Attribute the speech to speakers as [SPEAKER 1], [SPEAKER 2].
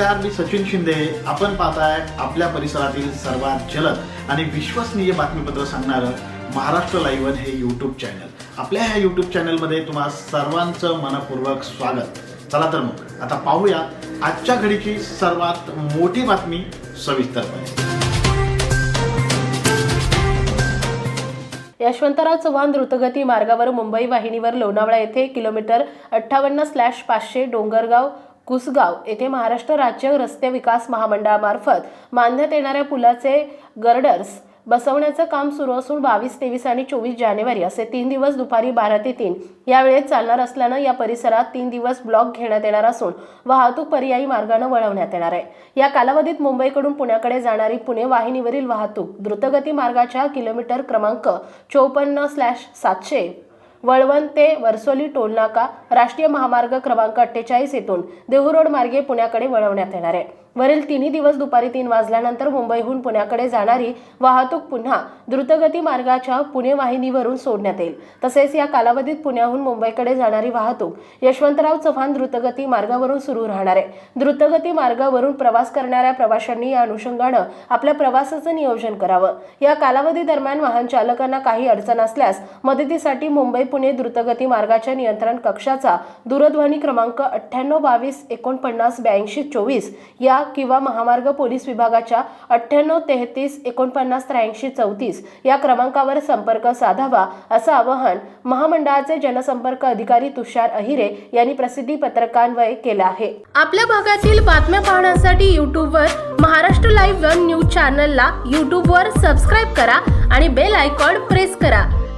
[SPEAKER 1] नमस्कार मी सचिन शिंदे. आपण पाहताय आपल्या परिसरातील सर्वात जलद आणि विश्वसनीय बातमीपत्र सांगणारं महाराष्ट्र लाईव्हन हे यूट्यूब चॅनल आपल्या ह्या यूट्यूब चॅनलमध्ये तुम्हा सर्वांचं मनपूर्वक स्वागत. चला तर मग आता पाहूया आजच्या घडीची सर्वात मोठी बातमी सविस्तरपणे.
[SPEAKER 2] यशवंतराव चव्हाण द्रुतगती मार्गावर मुंबई वाहिनीवर लोणावळा येथे किलोमीटर अठ्ठावन्न स्लॅश पाचशे डोंगरगाव कुसगाव येथे महाराष्ट्र राज्य रस्ते विकास महामंडळामार्फत बांधण्यात येणाऱ्या पुलाचे गर्डर्स बसवण्याचं काम सुरू असून बावीस तेवीस आणि चोवीस जानेवारी असे तीन दिवस दुपारी बारा ते तीन या वेळेत चालणार असल्यानं या परिसरात तीन दिवस ब्लॉक घेण्यात येणार असून वाहतूक पर्यायी मार्गानं वळवण्यात येणार आहे. या कालावधीत मुंबईकडून पुण्याकडे जाणारी पुणे वाहिनीवरील वाहतूक द्रुतगती मार्गाच्या किलोमीटर क्रमांक चौपन्न स्लॅश सातशे वळवण ते वर्सोली टोलनाका राष्ट्रीय महामार्ग क्रमांक अठ्ठेचाळीस येथून देहूरोड मार्गे पुण्याकडे वळवण्यात येणार आहे. वरील तिन्ही दिवस दुपारी तीन वाजल्यानंतर मुंबईहून पुण्याकडे जाणारी वाहतूक पुन्हा द्रुतगती मार्गाच्या पुणे वाहिनीवरून सोडण्यात येईल. तसेच या कालावधीत पुण्याहून मुंबईकडे जाणारी वाहतूक यशवंतराव चव्हाण द्रुतगती मार्गावरून सुरू राहणार आहे. द्रुतगती मार्गावरून प्रवास करणाऱ्या प्रवाशांनी या अनुषंगानं आपल्या प्रवासाचं नियोजन करावं. या कालावधी दरम्यान वाहन चालकांना काही अडचण असल्यास मदतीसाठी मुंबई पुणे द्रुतगती मार्गाच्या नियंत्रण कक्षाचा दूरध्वनी क्रमांक अठ्ठ्याण्णव बावीस एकोणपन्नास ब्याऐंशी चोवीस या किंवा महामार्ग पोलीस विभागाच्या अठ्ठ्याण्णव तेहतीस एकोणपन्नास त्र्याऐंशी चौतीस या क्रमांकावर संपर्क साधावा असं आवाहन महामंडळाचे जनसंपर्क अधिकारी तुषार अहिरे यांनी प्रसिद्धी पत्रकान्वये केलं आहे. आपल्या भागातील बातम्या पाहण्यासाठी युट्यूबवर महाराष्ट्र लाईव्ह वन न्यूज चॅनलला युट्यूबवर सबस्क्राईब करा आणि बेल आयकॉन प्रेस करा.